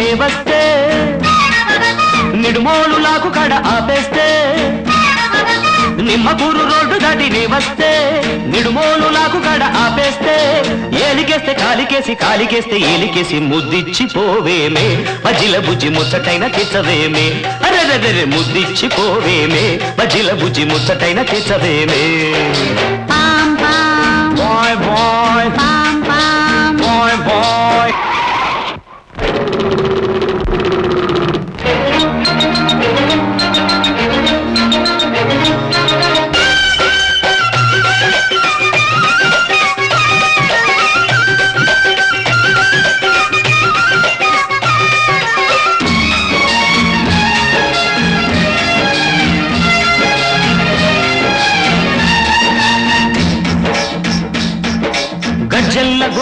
నీ వస్తే నిడుమోలు లాకు కడ ఆపేస్తే నిమ్మకూరు రోడ్డు దాటి నీ వస్తే నిడుమోలు లాకు కడ ఆపేస్తే ఏలికేస్తే కాలికేసి కాలికేస్తే ఏలికేసి ముద్దిచ్చి పోవేమే బజిల బుజ్జి ముచ్చటైన తెచ్చవేమే. అరెరెరె ముద్దిచ్చి పోవేమే బజిల బుజ్జి ముచ్చటైన తెచ్చవేమే. Bye bye.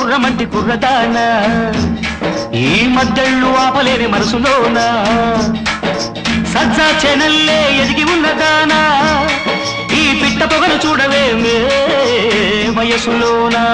గుర్రమంటి కుర్రదాన? ఈ మద్దళ్ళు ఆపలేని మనసులోన? సజ్జా చెనల్లే ఎదిగి ఉన్నదానా? ఈ పిట్ట పొగలు చూడవేమే వయసులోనా?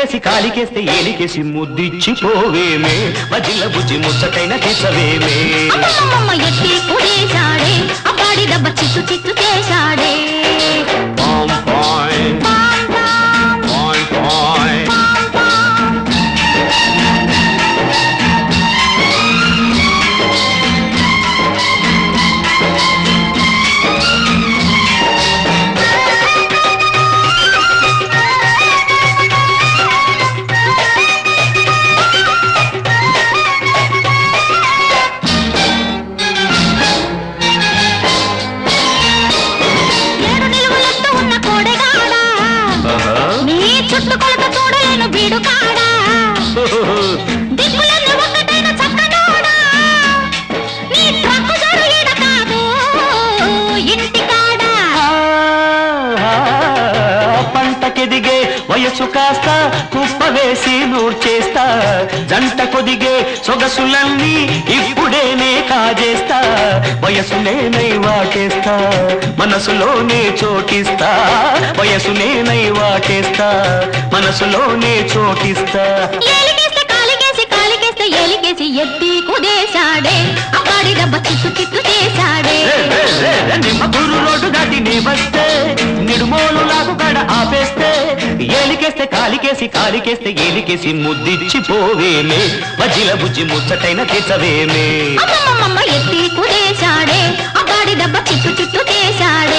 కాలికేసి కాలికేస్తే ఏలికేసి ముద్దిచ్చిపోవేమే. మజిల బుజ్జి ముచ్చటైన తీసవేమే. అమ్మమ్మమ్మ ఎట్టి కుడేశాడే అబ్బాడి దెబ్బ చిత్తు చిత్తు చేశాడే. వయసు కాస్త కుప్ప వేసి నూర్చేస్తా. జంట కొదిగే సొగసులన్నీ ఇప్పుడేనే కాజేస్తా. వయసునేనై వాటేస్తా మనసులోనే చోటిస్తా. వయసునేనై వాటేస్తా మనసులోనే చోటిస్తా. ఎత్తి కుదేశాడే. అబ్బాడి దెబ్బ చిత్తు చిత్తు చేశాడే. కాలికేస్తే కాలికేసి కాలికేస్తే ఏలికేసి ముద్దిచ్చి పోవేమే బజ్జిల బుజ్జి ముచ్చటైన తెచ్చవేమే ఎత్తి కుదేశాడే. అబ్బాడి దెబ్బ చిట్టు చిట్టు చేశాడే